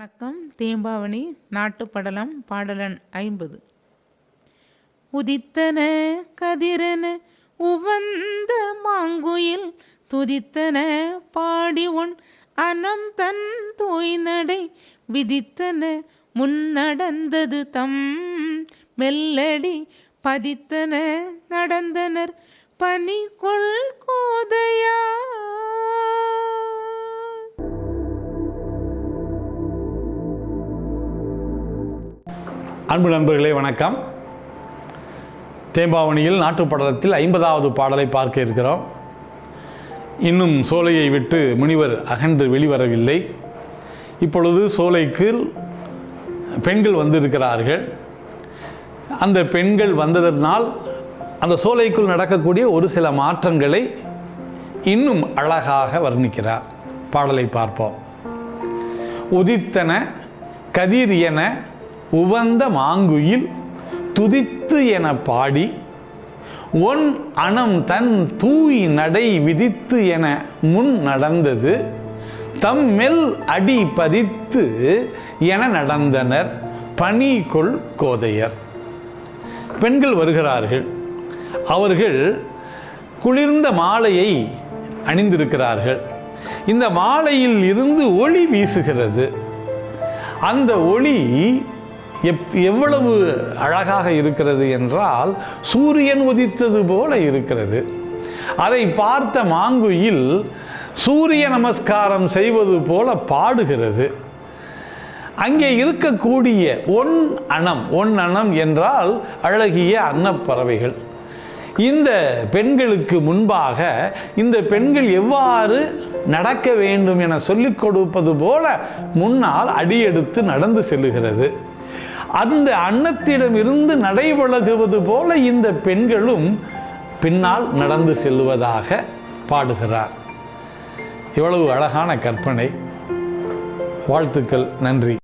வணக்கம். தேம்பாவணி நாட்டுப்படலம் பாடலன் ஐம்பது. உதித்தன கதிரன உவந்த மாங்குயில் துதித்தன பாடி உன் அனம் தன் தூய்நடை விதித்தன முன்னடந்தது தம் மெல்லடி பதித்தன நடந்தனர் பனி கொள் அன்பு நண்பர்களே வணக்கம். தேம்பாவணியில் நாட்டுப்படலத்தில் ஐம்பதாவது பாடலை பார்க்க இருக்கிறோம். இன்னும் சோலையை விட்டு முனிவர் அகன்று வெளிவரவில்லை. இப்பொழுது சோலைக்கு பெண்கள் வந்திருக்கிறார்கள். அந்த பெண்கள் வந்ததனால் அந்த சோலைக்குள் நடக்கக்கூடிய ஒரு சில மாற்றங்களை இன்னும் அழகாக வர்ணிக்கிறார். பாடலை பார்ப்போம். உதித்தன கதிர் என உவந்த மாங்குயில் துதித்து என பாடி ஒன் அணம் தன் தூய் நடை விதித்து என முன் நடந்தது தம் மெல் அடி பதித்து என நடந்தனர் பனிகொள் கோதையர் பெண்கள் வருகிறார்கள். அவர்கள் குளிர்ந்த மாலையை அணிந்திருக்கிறார்கள். இந்த மாலையில் இருந்து ஒளி வீசுகிறது. அந்த ஒளி எப் எவ்வளவு அழகாக இருக்கிறது என்றால் சூரியன் உதித்தது போல இருக்கிறது. அதை பார்த்த மாங்குயில் சூரிய நமஸ்காரம் செய்வது போல பாடுகிறது. அங்கே இருக்கக்கூடிய ஒன் அணம் ஒன் அணம் என்றால் அழகிய அன்னப்பறவைகள். இந்த பெண்களுக்கு முன்பாக இந்த பெண்கள் எவ்வாறு நடக்க வேண்டும் என சொல்லிக் கொடுப்பது போல முன்னால் அடியெடுத்து நடந்து செல்லுகிறது. அந்த அன்னத்திடமிருந்து நடைபழகுவது போல இந்த பெண்களும் பின்னால் நடந்து செல்வதாக பாடுகிறார். இவ்வளவு அழகான கற்பனை. வாழ்த்துக்கள் நன்றி.